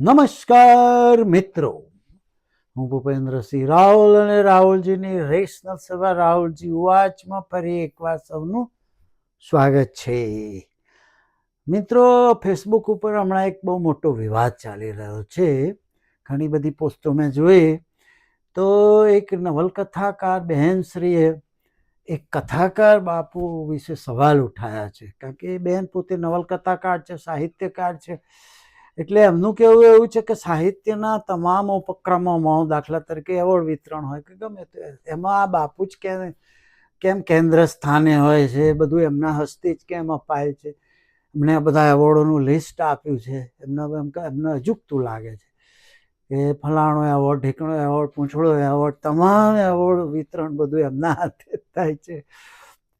નમસ્કાર મિત્રો. હું ભૂપેન્દ્રસિંહ રાહુલ અને રાહુલજીની રેશનલ સભા રાહુલજી વાચમાં ફરી એકવાર સૌનું સ્વાગત છે. મિત્રો ફેસબુક ઉપર હમણાં એક બહુ મોટો વિવાદ ચાલી રહ્યો છે. ઘણી બધી પોસ્ટો મેં જોઈ. તો એક નવલકથાકાર બહેનશ્રીએ એક કથાકાર બાપુ વિશે સવાલ ઉઠાયા છે. કારણ કે બહેન પોતે નવલકથાકાર છે, સાહિત્યકાર છે. એટલે એમનું કહેવું એવું છે કે સાહિત્યના તમામ ઉપક્રમોમાં દાખલા તરીકે એવોર્ડ વિતરણ હોય કે ગમે તે, એમાં આ બાપુ જ કે, કેમ કેન્દ્ર સ્થાને હોય છે, બધું એમના હસ્તે જ કેમ અપાય છે. એમણે આ બધા એવોર્ડોનું લિસ્ટ આપ્યું છે. એમને એમ એમને અજુકતું લાગે છે કે ફલાણો એવોર્ડ, ઢીકણો એવોર્ડ, પૂંછડો એવોર્ડ, તમામ એવોર્ડ વિતરણ બધું એમના હાથે થાય છે.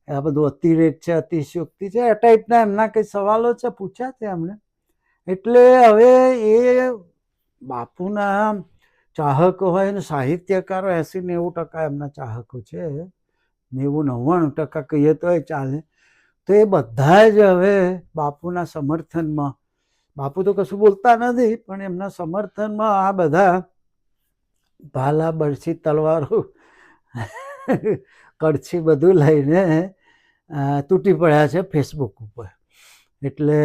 આ બધું અતિરેક છે, અતિશયોક્તિ છે એ ટાઈપના એમના કંઈ સવાલો છે? પૂછ્યા છે એમણે એટલે હવે એ બાપુના ચાહકો હોય ને સાહિત્યકારો એસી નેવું ટકા એમના ચાહકો છે. નેવું, નવ્વાણું ટકા કહીએ તો એ ચાલે. તો એ બધા જ હવે બાપુના સમર્થનમાં, બાપુ તો કશું બોલતા નથી, પણ એમના સમર્થનમાં આ બધા ભાલા, બરછી, તલવારો, કડછી બધું લઈને તૂટી પડ્યા છે ફેસબુક ઉપર. એટલે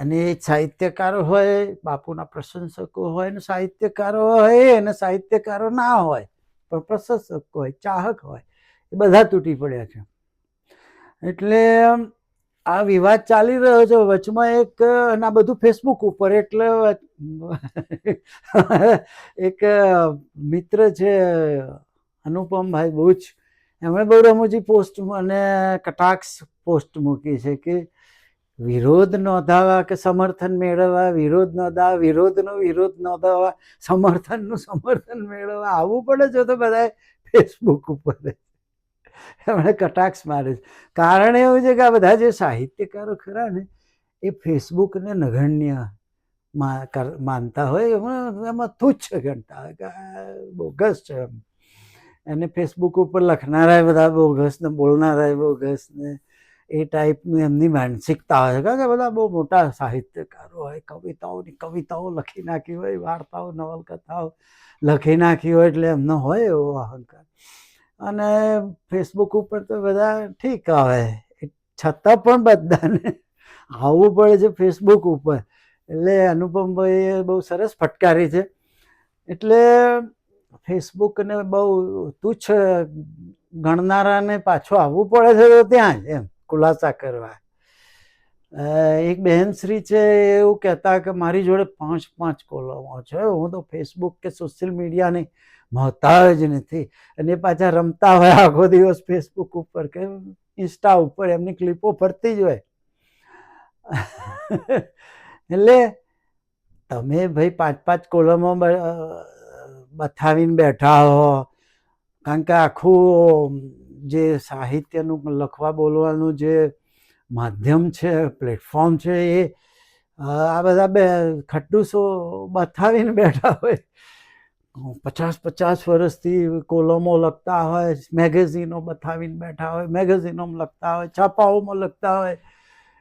અને સાહિત્યકારો હોય, બાપુના પ્રશંસકો હોય અને સાહિત્યકારો હોય અને સાહિત્યકારો ના હોય, પણ પ્રશંસક હોય, ચાહક હોય, એ બધા તૂટી પડ્યા છે. એટલે આ વિવાદ ચાલી રહ્યો છે. વચમાં એક આ બધું ફેસબુક ઉપર, એટલે એક, મિત્ર છે, અનુપમભાઈ બુચ, એમણે બહુ રમૂજી પોસ્ટ અને કટાક્ષ પોસ્ટ મૂકી છે કે વિરોધ નોંધાવા કે સમર્થન મેળવવા? વિરોધ નોંધાવા, વિરોધનો વિરોધ નોંધાવા, સમર્થનનું સમર્થન મેળવવા? આવવું પડે છે તો બધા ફેસબુક ઉપર. એમણે કટાક્ષ મારે છે. કારણ એવું છે કે આ બધા જે સાહિત્યકારો ખરા ને, એ ફેસબુકને નગણ્ય માનતા હોય, એમાં એમાં તુચ્છ ગણતા હોય કે બોગસ છે એમ. અને ફેસબુક ઉપર લખનારા બધા બોગસ ને બોલનારા બોગસ ને એ ટાઈપની એમની માનસિકતા હોય કારણ કે બધા બહુ મોટા સાહિત્યકારો હોય, કવિતાઓની કવિતાઓ લખી નાખી હોય, વાર્તાઓ, નવલકથાઓ લખી નાખી હોય એટલે એમનો હોય એવો અહંકાર. અને ફેસબુક ઉપર તો બધા ઠીક આવે. છતાં પણ બધાને આવવું પડે છે ફેસબુક ઉપર. એટલે અનુપમભાઈએ બહુ સરસ ફટકારી છે. એટલે ફેસબુકને બહુ તુચ્છ ગણનારાને પાછું આવવું પડે છે તો ત્યાં જ એમ. ખુલાસા કરવા. એક બહેનશ્રી છે, એવું કહેતા કે મારી જોડે પાંચ પાંચ કોલમો છે. હું તો ફેસબુક કે સોશિયલ મીડિયાની મહતાજ નથી. અને પાછા રમતા હોય આખો દિવસ ફેસબુક ઉપર કે ઇન્સ્ટા ઉપર, એમની ક્લિપો ફરતી જ હોય. એટલે તમે ભાઈ પાંચ પાંચ કોલમો બથાવીને બેઠા હો. કારણ કે આખું જે સાહિત્યનું લખવા બોલવાનું જે માધ્યમ છે પ્લેટફોર્મ છે એ આ બધા બે ખટ્ટુસો બથાવીને બેઠા હોય. પચાસ પચાસ વર્ષથી કોલમો લખતા હોય મેગેઝિનો બથાવીને બેઠા હોય મેગેઝિનોમાં લખતા હોય, છાપાઓમાં લખતા હોય.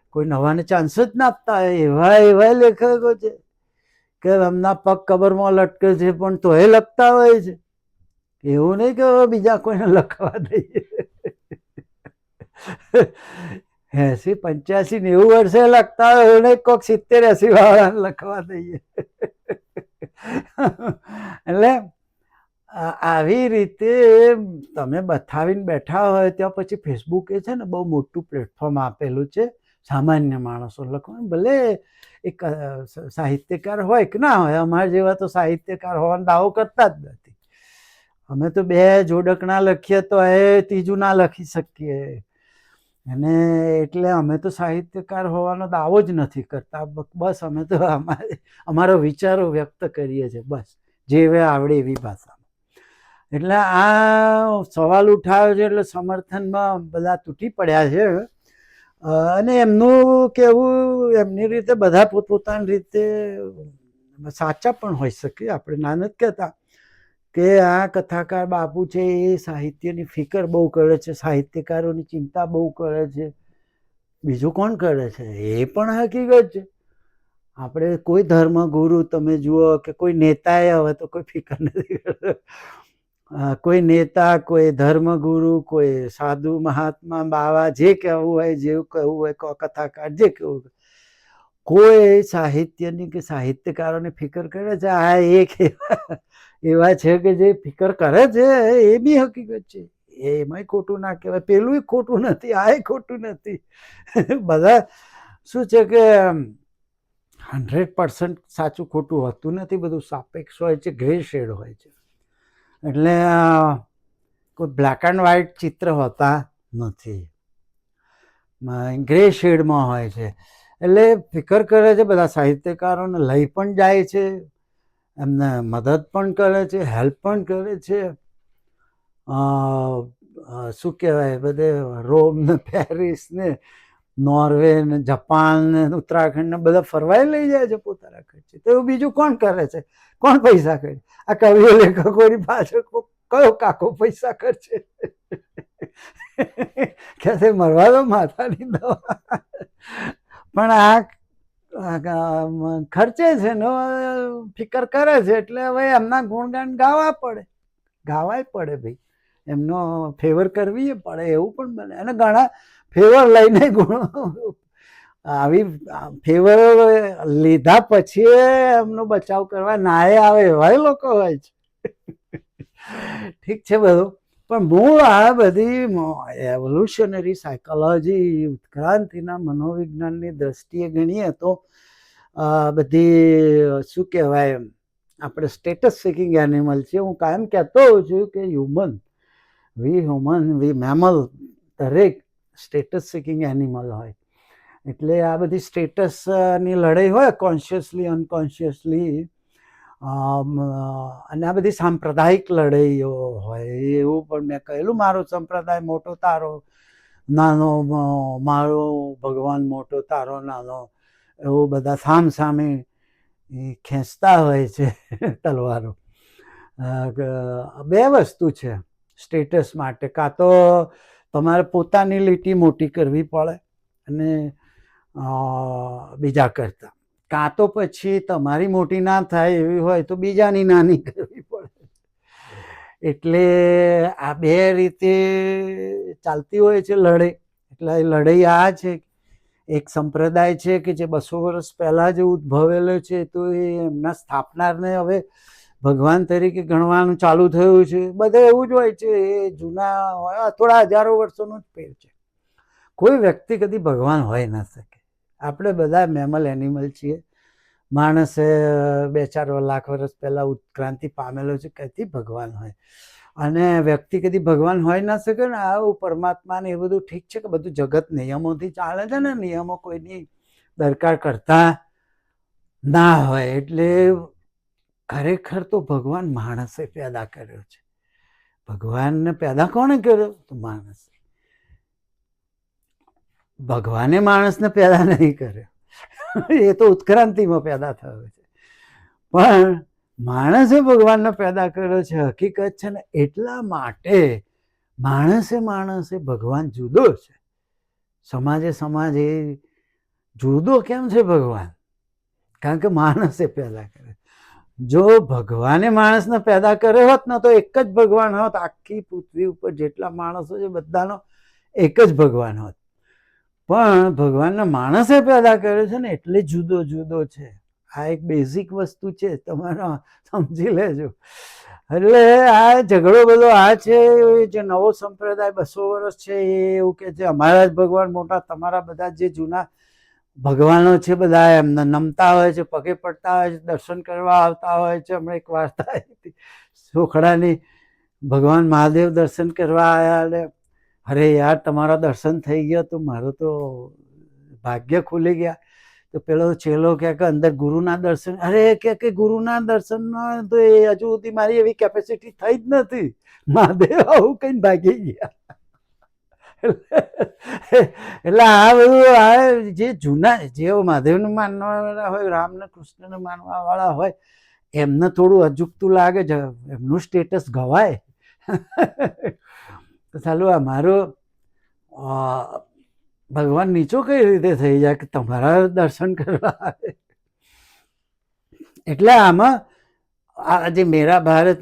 કોઈ નવાને ચાન્સ જ ના આપતા હોય, એવા એવા લેખકો છે કે એમના પગ કબરમાં લટકે છે પણ તોય લખતા હોય છે. એવું નહીં કે બીજા કોઈને લખવા દઈએ. એસી, પંચ્યાસી નેવું વર્ષે લખતા હોય એવું નહીં કોઈક સિત્તેર, એસી વાળાને લખવા દઈએ. એટલે આવી રીતે તમે બતાવીને બેઠા હોય ત્યાં પછી ફેસબુક છે ને બહુ મોટું પ્લેટફોર્મ આપેલું છે સામાન્ય માણસો લખવાનું. ભલે એક સાહિત્યકાર હોય કે ના હોય, અમારા જેવા તો સાહિત્યકાર હોવાનો દાવો કરતા જ નથી. અમે તો બે જોડકણા લખીએ તો એ ત્રીજું ના લખી શકીએ. અને એટલે અમે તો સાહિત્યકાર હોવાનો દાવો જ નથી કરતા. બસ અમે તો અમારે, અમારો વિચારો વ્યક્ત કરીએ છીએ, બસ. જેવે આવડે એવી ભાષામાં. એટલે આ સવાલ ઉઠાવ્યો છે એટલે સમર્થનમાં બધા તૂટી પડ્યા છે. અને એમનું કેવું, એમની રીતે બધા પોતપોતાની રીતે સાચા પણ હોઈ શકે, આપણે ના નથી કહેતા. કે આ કથાકાર બાપુ છે એ સાહિત્યની ફિકર બહુ કરે છે, સાહિત્યકારોની ચિંતા બહુ કરે છે. બીજું કોણ કરે છે? એ પણ હકીકત છે. આપણે કોઈ ધર્મ ગુરુ તમે જુઓ કે કોઈ નેતાએ હવે તો કોઈ ફિકર નથી કોઈ નેતા, કોઈ ધર્મગુરુ, કોઈ સાધુ મહાત્મા, બાવા, જે કહેવું હોય, જેવું કહેવું હોય કથાકાર, જે કહેવું હોય. કોઈ સાહિત્યની કે સાહિત્યકારોની ફિકર કરે છે? આ એક એવા છે કે જે ફિકર કરે છે? એ બી હકીકત છે. એમાંય ખોટું ના કહેવાય. પેલું ખોટું નથી, આ ખોટું નથી. બધા શું છે કે હંડ્રેડ પર્સન્ટ સાચું ખોટું હોતું નથી, બધું સાપેક્ષ હોય છે ગ્રે શેડ હોય છે. એટલે કોઈ બ્લેક એન્ડ વ્હાઇટ ચિત્ર હોતા નથી. ગ્રે શેડમાં હોય છે. એટલે ફિકર કરે છે, બધા સાહિત્યકારોને લઈ પણ જાય છે, એમને મદદ પણ કરે છે, હેલ્પ પણ કરે છે. શું કહેવાય, બધે રોમ ને પેરિસ ને નોર્વે ને, જાપાન ને, ઉત્તરાખંડ ને, બધા ફરવાય લઈ જાય છે પોતાના ખર્ચે. તો એવું બીજું કોણ કરે છે? કોણ પૈસા કરે આ કવિઓ લેખકોની પાછળ કયો કાકો પૈસા ખર્ચે? કે છે, મરવા દો માથાની દવા. પણ આ ખર્ચે છે ને, ફિકર કરે છે એટલે હવે એમના ગુણગાન ગાવા પડે. ગાવાય પડે ભાઈ. એમનો ફેવર કરવી પડે, એવું પણ બને. અને ઘણા ફેવર લઈને ગુણ આવી ફેવર લીધા પછી એમનો બચાવ કરવા નાય આવે એવાય લોકો હોય છે. ઠીક છે બધું? પણ મૂળ આ બધી એવોલ્યુશનરી સાયકોલોજી ઉત્ક્રાંતિના મનોવિજ્ઞાનની દ્રષ્ટિએ ગણીએ તો બધી, શું કહેવાય એમ, આપણે સ્ટેટસ સિકિંગ એનિમલ છે હું કાયમ કહેતો હોઉં છું કે human we human we mammal દરેક સ્ટેટસ સિકિંગ એનિમલ હોય. એટલે આ બધી સ્ટેટસની લડાઈ હોય કોન્શિયસલી અનકોન્શિયસલી અને આ બધી સાંપ્રદાયિક લડાઈઓ હોય એવું પણ મેં કહેલું. મારો સંપ્રદાય મોટો તારો, નાનો મારો ભગવાન મોટો તારો, નાનો, એવું બધા સામ સામે ખેંચતા હોય છે તલવારો. બે વસ્તુ છે સ્ટેટસ માટે. કાં તો તમારે પોતાની લીટી મોટી કરવી પડે અને બીજા કરતાં. કાં તો પછી તમારી મોટી ના થાય એવી હોય તો બીજાની નાની કરવી પડે. એટલે આ બે રીતે ચાલતી હોય છે લડાઈ. એટલે લડાઈ આ છે, એક સંપ્રદાય છે કે જે બસો વર્ષ પહેલાં જે ઉદ્ભવેલો છે, તો એ એમના સ્થાપનારને હવે ભગવાન તરીકે ગણવાનું ચાલુ થયું છે. બધે એવું જ હોય છે, એ જૂના હોય થોડા હજારો વર્ષોનો જ ફેર છે. કોઈ વ્યક્તિ કદી ભગવાન હોય ના શકે. આપણે બધા મેમલ એનિમલ છીએ. માણસે બે ચાર લાખ વર્ષ પહેલાં ઉત્ક્રાંતિ પામેલો છે કદી ભગવાન હોય. અને વ્યક્તિ કદી ભગવાન હોય ના શકે ને આવું પરમાત્મા ને એ બધું ઠીક છે કે બધું જગત નિયમોથી ચાલે છે ને, નિયમો કોઈની દરકાર કરતા ના હોય. એટલે ખરેખર તો ભગવાન માણસે પેદા કર્યો છે. ભગવાનને પેદા કોણે કર્યો? તો માણસે. ભગવાને માણસને પેદા નહીં કર્યો. એ તો ઉત્ક્રાંતિમાં પેદા થયો છે. પણ માણસે ભગવાનને પેદા કર્યો છે, હકીકત છે ને, એટલા માટે માણસે માણસે ભગવાન જુદો છે. સમાજે સમાજ એ જુદો કેમ છે ભગવાન? કારણ કે માણસે પેદા કરે જો ભગવાને માણસને પેદા કર્યો હોત ને, તો એક જ ભગવાન હોત. આખી પૃથ્વી ઉપર જેટલા માણસો છે, બધાનો એક જ ભગવાન હોત. પણ ભગવાનના માણસે પેદા કર્યો છે ને એટલે જુદો જુદો છે. આ એક બેઝિક વસ્તુ છે, તમારો સમજી લેજો. એટલે આ ઝઘડો બધો આ છે, જે નવો સંપ્રદાય બસો વર્ષ છે, એ એવું કે છે, અમારા જ ભગવાન મોટા, તમારા બધા જે જૂના ભગવાનો છે બધા એમને નમતા હોય છે, પગે પડતા હોય છે, દર્શન કરવા આવતા હોય છે, હમણાં એક વાર્તા આવી હતી. સોખડાની ભગવાન મહાદેવ દર્શન કરવા આવ્યા એટલે અરે યાર, તમારા દર્શન થઈ ગયા તો મારું તો ભાગ્ય ખુલી ગયા. તો પેલો કહે કે અંદર ગુરુના દર્શન. અરે કે કે ગુરુના દર્શન તો એ હજુ સુધી મારી એવી કેપેસિટી થઈ જ નથી. મહાદેવ આવું કઈ ભાગી ગયા. એટલે આ બધું આ જે જૂના જે મહાદેવનું માનવાવાળા હોય, રામને, કૃષ્ણને માનવા વાળા હોય, એમને થોડું અજુકતું લાગે છે એમનું સ્ટેટસ ગવાય. તો ચાલુ આ મારો ભગવાન નીચો કઈ રીતે થઈ જાય કે તમારા દર્શન કરવા આવે? એટલે આમાં, આ જે મેરા ભારત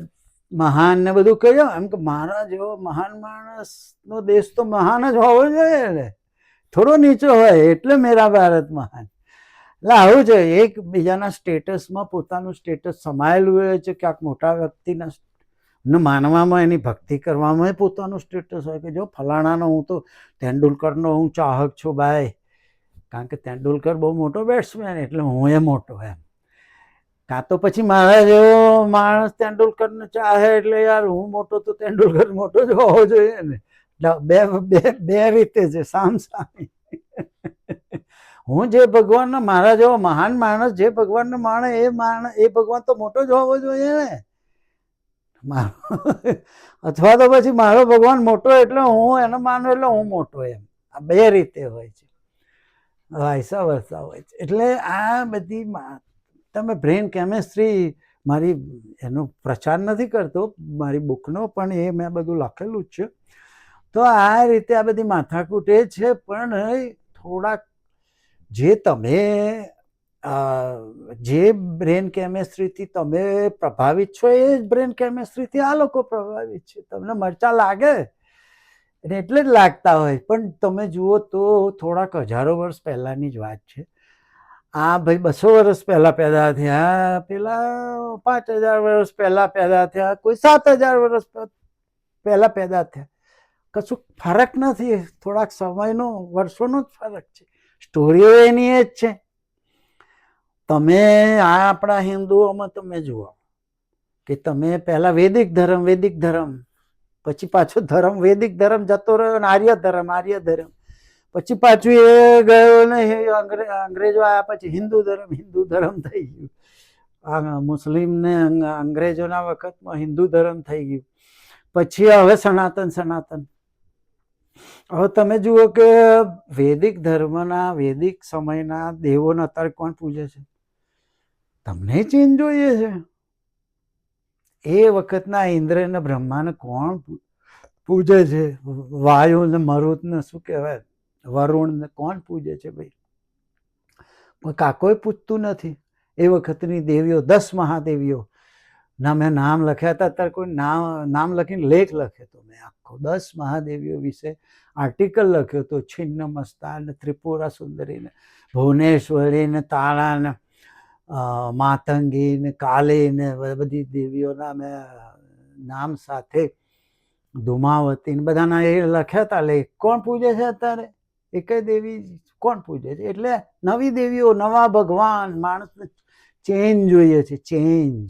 મહાન ને બધું કહ્યું એમ કે મારા જેવો મહાન માણસનો દેશ તો મહાન જ હોવો જોઈએ ને. થોડો નીચો હોય એટલે મેરા ભારત મહાન. એટલે આવું છે, એક બીજાના સ્ટેટસમાં પોતાનું સ્ટેટસ સમાયેલું હોય છે, ક્યાંક મોટા વ્યક્તિના ને માનવામાં એની ભક્તિ કરવામાં પોતાનું સ્ટેટસ હોય કે જો ફલાણાનો હું તો તેંડુલકરનો હું ચાહક છું ભાઈ કારણ કે તેંડુલકર બહુ મોટો બેટ્સમેન એટલે હું એ મોટો એમ. કાં તો પછી મારા જેવો માણસ તેંડુલકરને ચાહે એટલે યાર હું મોટો તો તેંડુલકર મોટો જ હોવો જોઈએ ને. બે બે બે રીતે છે સામ સામે હું જે ભગવાનનો મારા જેવો મહાન માણસ જે ભગવાનને માણે એ માણ, એ ભગવાન તો મોટો જ હોવો જોઈએ ને. અથવા તો પછી મારો ભગવાન મોટો એટલે હું એનો માનું એટલે હું મોટો એમ. આ બે રીતે હોય છે. વાયસા વરસા હોય છે. એટલે આ બધી તમે બ્રેન કેમેસ્ટ્રી મારી એનો પ્રચાર નથી કરતો, મારી બુકનો, પણ એ મેં બધું લખેલું જ છે. તો આ રીતે આ બધી માથાકૂટ છે, પણ થોડાક જે તમે જે બ્રેન કેમેસ્ટ્રીથી તમે પ્રભાવિત છો એ જ બ્રેન કેમેસ્ટ્રીથી આ લોકો પ્રભાવિત છે. તમને મરચા લાગે? અને એટલે જ લાગતા હોય. પણ તમે જુઓ તો થોડાક હજારો વર્ષ પહેલાંની જ વાત છે. આ ભાઈ બસો વર્ષ પહેલાં પેદા થયા, પેલા પાંચ હજાર વર્ષ પહેલાં પેદા થયા, કોઈ સાત હજાર વર્ષ પહેલાં પેદા થયા. કશું ફરક નથી. થોડાક સમયનો, વર્ષોનો જ ફરક છે. સ્ટોરીઓ એની એ જ છે. તમે આ આપણા હિન્દુઓમાં તમે જુઓ કે તમે પહેલા વૈદિક ધર્મ વૈદિક ધર્મ, પછી પાછો ધર્મ, વૈદિક ધર્મ જતો રહ્યો ને આર્ય ધર્મ આર્ય ધર્મ. પછી પાછું એ ગયો ને અંગ્રેજો આવ્યા પછી હિન્દુ ધર્મ હિન્દુ ધર્મ થઈ ગયું. આ મુસ્લિમ ને અંગ્રેજોના વખતમાં હિન્દુ ધર્મ થઈ ગયું. પછી હવે સનાતન સનાતન. હવે તમે જુઓ કે વૈદિક ધર્મના, વૈદિક સમયના દેવોને અત્યારે કોણ પૂજે છે? તમને ચેન્જ જોઈએ છે? એ વખતના ઇન્દ્ર ને બ્રહ્માને કોણ પૂજે છે? વાયુ ને મરુત ને શું કહેવાય? વરુણ ને કોણ પૂજે છે ભાઈ? કાકોય પૂજતું નથી. એ વખતની દેવીઓ દસ મહાદેવીઓ ના મેં નામ લખ્યા હતા અત્યારે કોઈ નામ નામ લખીને લેખ લખ્યો હતો મેં આખો દસ મહાદેવીઓ વિશે આર્ટિકલ લખ્યો હતો છિન્ન મસ્તા ને ત્રિપુરા સુંદરી ને ભુવનેશ્વરી ને તાળા ને અ, માતંગી ને બધી દેવીઓના મેં નામ સાથે ધુમાવતી ને બધાના એ લખ્યા હતા. લેખ કોણ પૂજે છે અત્યારે? એક દેવી કોણ પૂજે છે? એટલે નવી દેવીઓ, નવા ભગવાન, માણસને ચેન્જ જોઈએ છે, ચેન્જ.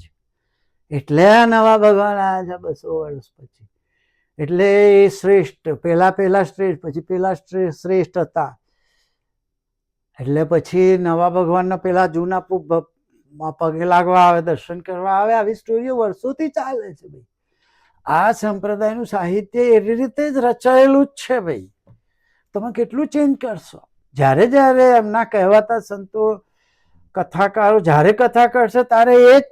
એટલે આ નવા ભગવાન આવ્યા છે બસો વર્ષ પછી. એટલે એ શ્રેષ્ઠ, પહેલાં પહેલાં શ્રેષ્ઠ, પછી પહેલાં શ્રેષ્ઠ હતા. એટલે પછી નવા ભગવાનના પેલા જૂના પગે લાગવા આવે, દર્શન કરવા આવે, આવી સ્ટોરીઓ વર્ષોથી ચાલે છે ભાઈ. આ સંપ્રદાયનું સાહિત્ય એવી રીતે જ રચાયેલું જ છે ભાઈ. તમે કેટલું ચેન્જ કરશો? જ્યારે જ્યારે એમના કહેવાતા સંતો, કથાકારો જ્યારે કથા કરશે, ત્યારે એ જ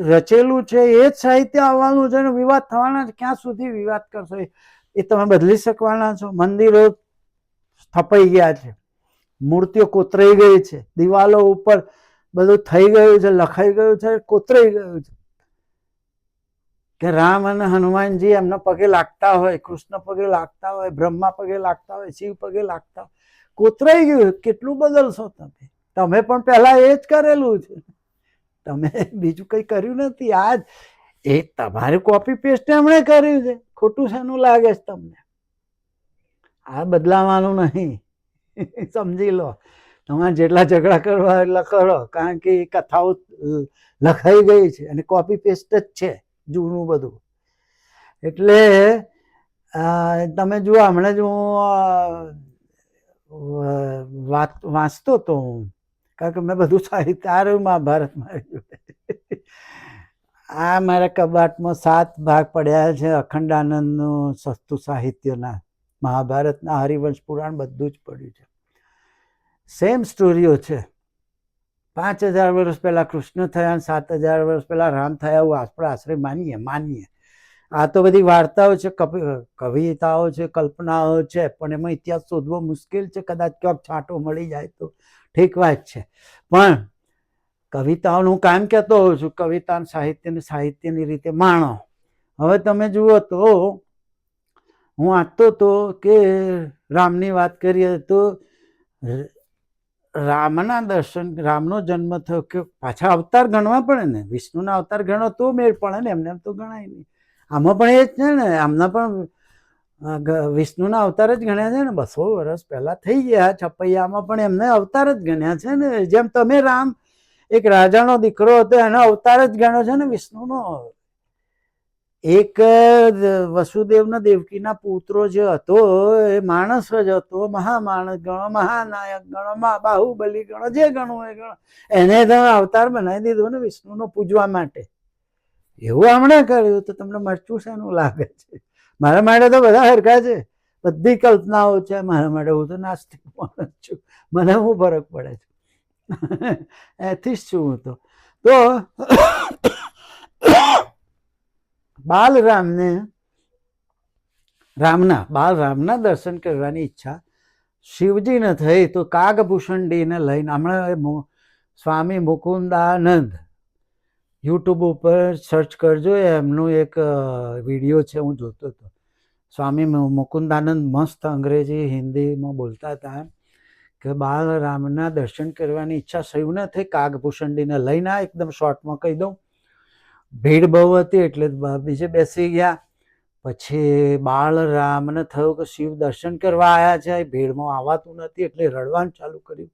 રચેલું છે, એ જ સાહિત્ય આવવાનું છે વિવાદ થવાના ક્યાં સુધી વિવાદ કરશો એ- એ તમે બદલી શકવાના છો. મંદિરો સ્થપાઈ ગયા છે. મૂર્તિઓ કોતરાઈ ગઈ છે. દિવાલો ઉપર બધું થઈ ગયું છે, લખાઈ ગયું છે, કોતરાઈ ગયું છે. કે રામ અને હનુમાનજી એમના પગે લાગતા હોય, કૃષ્ણ પગે લાગતા હોય, બ્રહ્મા પગે લાગતા હોય, શિવ પગે લાગતા હોય. કોતરાઈ ગયું, કેટલું બદલશો તમે? તમે પણ પહેલા એ જ કરેલું છે. તમે બીજું કંઈ કર્યું નથી. આ જ એ તમારે કોપી પેસ્ટ એમણે કર્યું છે. ખોટું શેનું લાગે છે તમને? આ બદલાવાનું નહીં. સમજી લો. તમારે જેટલા ઝઘડા કરવા એટલા કરો, કારણ કે એ કથાઓ લખાઈ ગઈ છે અને કોપી પેસ્ટ જ છે જૂનું બધું. એટલે તમે જુઓ, હમણાં જ હું વાત, વાંચતો હતો હું, કારણ કે મેં બધું સાહિત્ય, આ મારી આ મારા કબાટમાં સાત ભાગ પડ્યા છે અખંડાનંદનું સસ્તું સાહિત્યના. મહાભારતના હરિવંશ પુરાણ બધું જ પડ્યું છે. સેમ સ્ટોરીઓ છે. પાંચ હજાર વર્ષ પહેલાં કૃષ્ણ થયા અને સાત હજાર વર્ષ પહેલાં રામ થયા એવું આપણે આશરે માનીએ માનીએ. આ તો બધી વાર્તાઓ છે કવિ કવિતાઓ છે, કલ્પનાઓ છે, પણ એમાં ઇતિહાસ શોધવો મુશ્કેલ છે, કદાચ ક્યાંક છાંટો મળી જાય તો ઠીક વાત છે. પણ કવિતાઓનું હું કામ કહેતો હોઉં છું કવિતા સાહિત્યને સાહિત્યની રીતે માણો. હવે તમે જુઓ તો હું વાંચતો હતો કે રામની વાત કરીએ તો રામના દર્શન, રામનો જન્મ થયો કે પાછા અવતાર ગણવા પડે ને? વિષ્ણુના અવતાર ગણો તો મેળ પડે ને? એમને એમ તો ગણાય નહીં. આમાં પણ એ જ છે ને, આમના પણ વિષ્ણુના અવતાર જ ગણ્યા છે ને? બસો વર્ષ પહેલાં થઈ ગયા છપૈયામાં પણ એમને અવતાર જ ગણ્યા છે ને? જેમ તમે રામ, એક રાજાનો દીકરો હતો, એનો અવતાર જ ગણ્યો છે ને વિષ્ણુનો? એક વસુદેવના દેવકીના પુત્રો જે હતો, એ માણસ જ હતો, મહામાણસ ગણો, મહાનાયક ગણો મહા બાહુબલી ગણો, જે ગણો એ ગણો. એને તમે અવતાર બનાવી દીધો ને વિષ્ણુનો પૂજવા માટે. એવું હમણાં કર્યું તો તમને મરચું શેનું લાગે છે? મારા માટે તો બધા હરખા છે. બધી કલ્પનાઓ છે મારા માટે. હું તો નાસ્તિક માણસ છું. મને હું ફરક પડે છે? એથી જ છું હું તો. તો બાલરામને, રામના, બાલરામના દર્શન કરવાની ઈચ્છા શિવજીને થઈ તો કાગભૂષણડીને લઈને હમણાં સ્વામી મુકુંદાનંદ યુટ્યુબ ઉપર સર્ચ કરજો, એમનું એક વીડિયો છે હું જોતો હતો. સ્વામી મુકુંદાનંદ મસ્ત અંગ્રેજી હિન્દીમાં બોલતા હતા કે બાલરામના દર્શન કરવાની ઈચ્છા સૌને થઈ, કાગભૂષણડીને લઈને એકદમ શોર્ટમાં કહી દઉં. ભીડ બહુ હતી એટલે બીજે બેસી ગયા. પછી બાળ રામને થયું કે શિવ દર્શન કરવા આવ્યા છે. ભીડમાં આવાતું નથી એટલે રડવાનું ચાલુ કર્યું.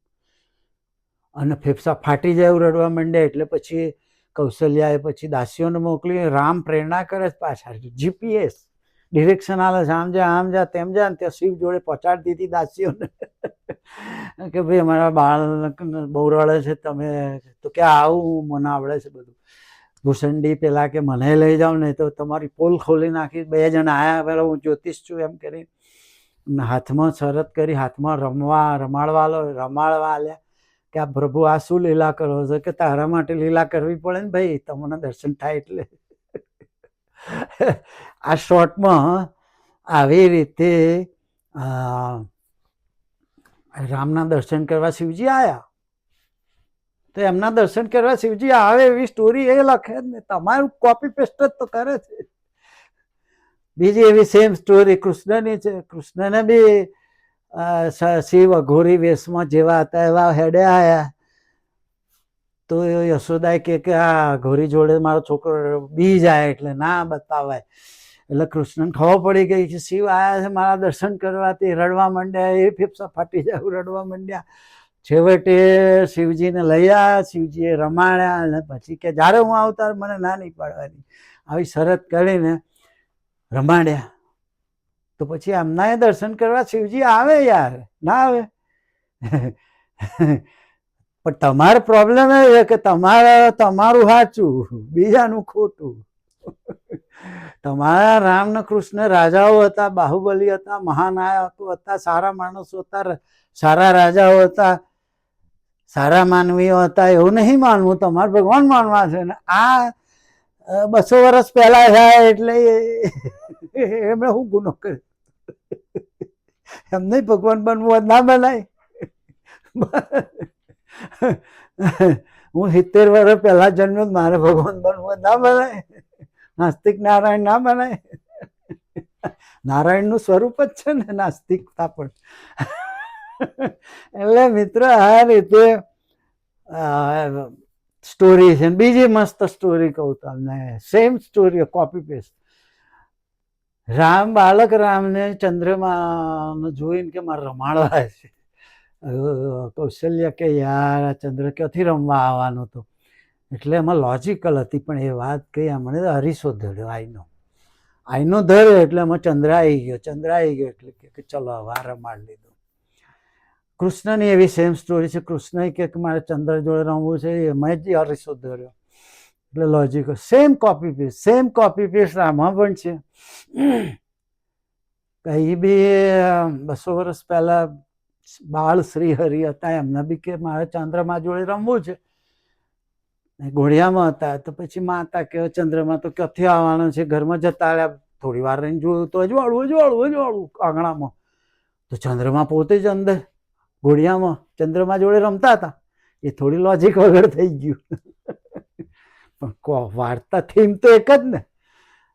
અને ફેફસા ફાટી જાય એવું રડવા માંડ્યા. એટલે પછી કૌશલ્યાએ પછી દાસીઓને મોકલી રામ પ્રેરણા કરે પાછા. જીપીએસ ડિરેક્શન આલે છે. આમ જા આમ જા, તેમ જા ત્યાં શિવ જોડે પહોંચાડી દીધી દાસીઓને. કે ભાઈ અમારા બાળ બહુ રડે છે. તમે તો કે આવું? મને આવડે છે બધું. ભૂષણડી પેલા કે મને લઈ જાઓ ને તો તમારી પોલ ખોલી નાખી, બે જણા આયા પેલા હું જ્યોતિષ છું એમ કરી. હાથમાં શરત કરી, હાથમાં રમવા, રમાડવા લો, રમાડવા આલ્યા. કે આ પ્રભુ, આ શું લીલા કરો છો? કે તારા માટે લીલા કરવી પડે ને ભાઈ? તમને દર્શન થાય એટલે. આ શોર્ટમાં આવી રીતે રામના દર્શન કરવા શિવજી આવ્યા તો એમના દર્શન કરવા શિવજી આવે એવી સ્ટોરી એ લખે જ ને. તમારું કોપી પેસ્ટ જ તો કરે છે. બીજી એવી સેમ સ્ટોરી કૃષ્ણની છે. કૃષ્ણને બી શિવ અઘોરી વેશમાં જેવા હતા એવા હેડે આવ્યા તો યશોદાએ કે કે આ ઘોરી જોડે મારો છોકરો બી જાય એટલે, ના, બતાવાય. એટલે કૃષ્ણને ખબર પડી ગઈ કે શિવ આવ્યા છે મારા દર્શન કરવાથી રડવા માંડ્યા, એ ફેફસા ફાટી જાય, રડવા માંડ્યા. છેવટે શિવજીને લઈ આવ્યા, શિવજીએ રમાડ્યા અને પછી કે જ્યારે હું આવતાર મને ના નહીં પાડવાની. આવી શરત કરીને રમાડ્યા. તો પછી એમના એ દર્શન કરવા શિવજી આવે યાર, ના આવે? પણ તમારો પ્રોબ્લેમ એ છે કે તમારે, તમારું સાચું, બીજાનું ખોટું. તમારા રામ ને કૃષ્ણ રાજાઓ હતા, બાહુબલી હતા, મહાનાયકો હતા, સારા માણસો હતા, સારા રાજાઓ હતા સારા માનવીઓ હતા એવું નહીં માનવું, તમારે ભગવાન માનવા છે ને આ બસો વર્ષ પહેલા થાય એટલે એમણે શું ગુનો કર્યો? એમને ભગવાન બનવું ના બનાય હું સિત્તેર વર્ષ પહેલા જન્મ્યો મારે ભગવાન બનવું ના બનાય નાસ્તિક નારાયણ ના બનાય નારાયણનું સ્વરૂપ જ છે ને નાસ્તિકતા પણ. એટલે મિત્ર, આ રીતે સ્ટોરી છે. બીજી મસ્ત સ્ટોરી કહું તમને. Same story copy paste Ram, બાળક રામને ચંદ્રમાને જોઈને કે મારે રમાડવા છે. કૌશલ્ય કે યાર, આ ચંદ્ર ક્યાંથી રમવા આવવાનો હતો? એટલે એમાં લોજિકલ હતી, પણ એ વાત કહી તો હરીસો ધર્યો આઈનો. આઈનો ધર્યો એટલે એમાં ચંદ્ર આવી ગયો, ચંદ્ર આવી ગયો એટલે કે ચલો હવે રમાડ લીધો. કૃષ્ણની એવી સેમ સ્ટોરી છે. કૃષ્ણ કે મારે ચંદ્ર જોડે રમવું છે એમાં જ અરીસો ધર્યો એટલે logic same copy paste same copy paste આમાં પણ છે. કઈ બી બસો વર્ષ પહેલા બાળ શ્રી હરિ હતા, એમને બી કે મારે ચંદ્રમા જોડે રમવું છે. ઘોડિયામાં હતા, તો પછી માતા કે ચંદ્રમા તો ક્યાંથી આવવાનો છે? ઘરમાં જતા રહ્યા. થોડી વાર રહીને જોયું તો અજવાળું અજવાળું અજવાળું આંગણામાં. તો ચંદ્રમા પોતે જ અંદર ઘોડિયામાં ચંદ્રમા જોડે રમતા હતા. એ થોડી લોજિક વગર થઈ ગયું. પણ વાર્તા થીમ તો એક જ ને.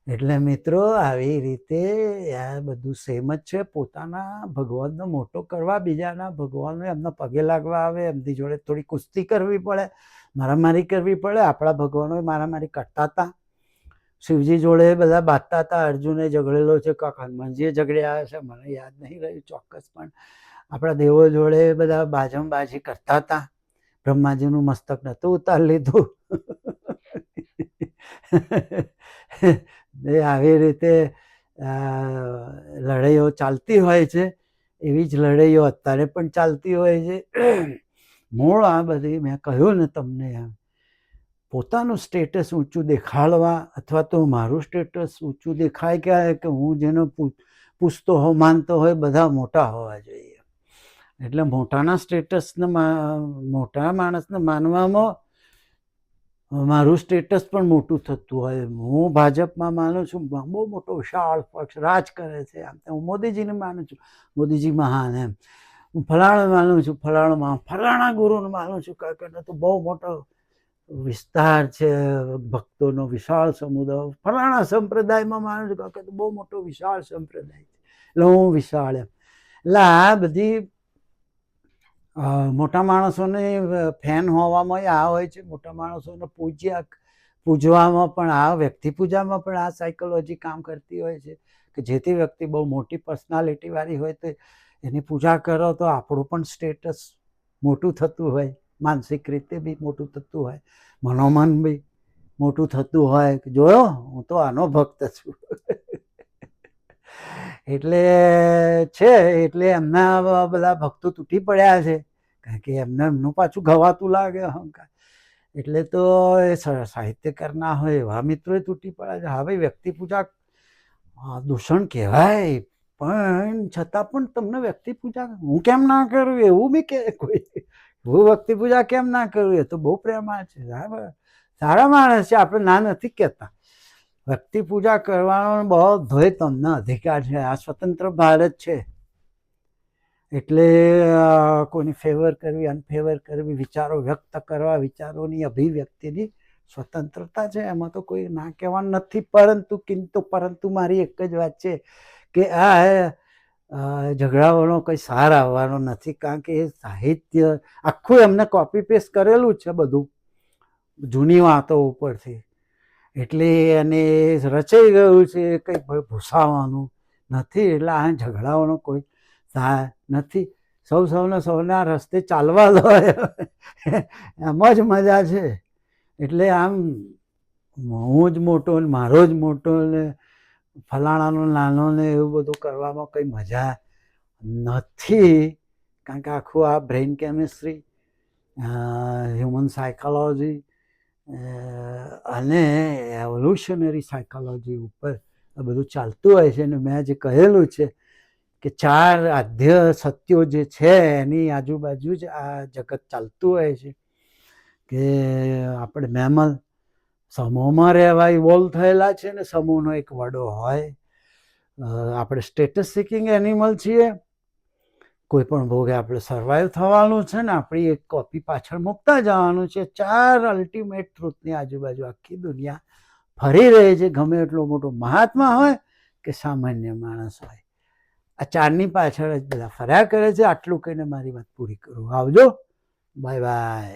એટલે મિત્રો, આવી રીતે આ બધું સેમ જ છે. પોતાના ભગવાનનો મોટો કરવા, બીજાના ભગવાનને એમના પગે લાગવા આવે, એમની જોડે થોડી કુસ્તી કરવી પડે, મારામારી કરવી પડે. આપણા ભગવાનોએ મારામારી કરતા હતા. શિવજી જોડે બધા બાંધતા હતા. અર્જુને ઝઘડેલો છે. કાક હનુમાનજીએ ઝઘડ્યા છે મને યાદ નહીં રહ્યું ચોક્કસ પણ. આપણા દેવો જોડે બધા બાજમ બાજી કરતા હતા. બ્રહ્માજીનું મસ્તક નહોતું ઉતાર લીધું. એ આવી રીતે લડાઈઓ ચાલતી હોય છે. એવી જ લડાઈઓ અત્યારે પણ ચાલતી હોય છે. મૂળ આ બધી મેં કહ્યું ને તમને એમ. પોતાનું સ્ટેટસ ઊંચું દેખાડવા અથવા તો મારું સ્ટેટસ ઊંચું દેખાય કે કે હું જેનો પૂછતો હો માનતો હોય, બધા મોટા હોવા જોઈએ. એટલે મોટાના સ્ટેટસને મોટા માણસને માનવામાં મારું સ્ટેટસ પણ મોટું થતું હોય. હું ભાજપમાં માનું છું, બહુ મોટો વિશાળ પક્ષ રાજ કરે છે. આમ હું મોદીજીને માનું છું. મોદીજી મહાન એમ. હું ફલાણ માનું છું, ફલાણમાં ફલાણા ગુરુને માનું છું, કારણ તો બહુ મોટો વિસ્તાર છે, ભક્તોનો વિશાળ સમુદાય. ફલાણા સંપ્રદાયમાં માનું છું, કારણ કે બહુ મોટો વિશાળ સંપ્રદાય છે. એટલે હું વિશાળ એમ. એટલે આ બધી મોટા માણસોને ફેન હોવામાં આ હોય છે. મોટા માણસોને પૂજ્યા, પૂજવામાં પણ આ વ્યક્તિ પૂજામાં પણ આ સાયકોલોજી કામ કરતી હોય છે કે જેથી વ્યક્તિ બહુ મોટી પર્સનાલિટીવાળી હોય તો એની પૂજા કરો તો આપણું પણ સ્ટેટસ મોટું થતું હોય. માનસિક રીતે બી મોટું થતું હોય. મનોમન બી મોટું થતું હોય. જોયો? હું તો આનો ભક્ત છું. એટલે છે, એટલે એમના બધા ભક્તો તૂટી પડ્યા છે. કારણ કે એમને, એમનું પાછું ગવાતું લાગે અહંકાર. એટલે તો એ સ- સાહિત્યકારના હોય એવા મિત્રોએ તૂટી પડ્યા છે. હા ભાઈ વ્યક્તિ પૂજા દૂષણ કહેવાય, પણ છતાં પણ તમને વ્યક્તિ પૂજા હું કેમ ના કરું? એવું બી કે કોઈ. હું વ્યક્તિ પૂજા કેમ ના કરું? એ તો બહુ પ્રેમા છે. સારા માણસ છે, આપણે ના નથી કહેતા. વ્યક્તિ પૂજા કરવાનો બધોય તમને અધિકાર છે. આ સ્વતંત્ર ભારત છે. એટલે કોની ફેવર કરવી અનફેવર કરવી, વિચારો વ્યક્ત કરવા, વિચારોની અભિવ્યક્તિની સ્વતંત્રતા છે. એમાં તો કોઈ ના કહેવાનું નથી. પરંતુ, કિંતુ પરંતુ મારી એક જ વાત છે કે આ ઝઘડાઓનો કોઈ સાર આવવાનો નથી. કારણ કે એ સાહિત્ય આખું એમને કોપી પેસ્ટ કરેલું છે બધું. જૂની વાતો ઉપરથી. એટલે એને રચાઈ ગયું છે, કંઈ ભૂસાવાનું નથી, એટલે આ ઝઘડાઓનો કોઈ થાય નથી. સૌ સૌને સૌના રસ્તે ચાલવા દો. એમ જ મજા છે. એટલે આમ હું જ મોટો ને મારો જ મોટો ને ફલાણાનો, નાનો ને એવું બધું કરવામાં કંઈ મજા નથી. કારણ કે આખું આ બ્રેઇન કેમિસ્ટ્રી હ્યુમન સાયકોલોજી અને એવોલ્યુશનરી સાયકોલોજી ઉપર આ બધું ચાલતું હોય છે. અને મેં જે કહેલું છે કે ચાર આદ્ય સત્યો જે છે, એની આજુબાજુ જ આ જગત ચાલતું હોય છે. કે આપણે મેમલ સમૂહમાં રહેવા ઇવોલ્વ થયેલા છે ને સમૂહનો એક વડો હોય. આપણે સ્ટેટસ સિકિંગ એનિમલ છીએ. કોઈ પણ ભોગે આપણે સર્વાઈવ થવાનું છે ને, આપણી એક કોપી પાછળ મૂકતા જવાનું છે. ચાર અલ્ટિમેટ ટ્રુથની આજુબાજુ આખી દુનિયા ફરી રહી છે. ગમે એટલો મોટો મહાત્મા હોય કે સામાન્ય માણસ હોય. આ ચારની પાછળ જ બધા ફર્યા કરે છે. આટલું કહીને મારી વાત પૂરી કરું. આવજો. Bye bye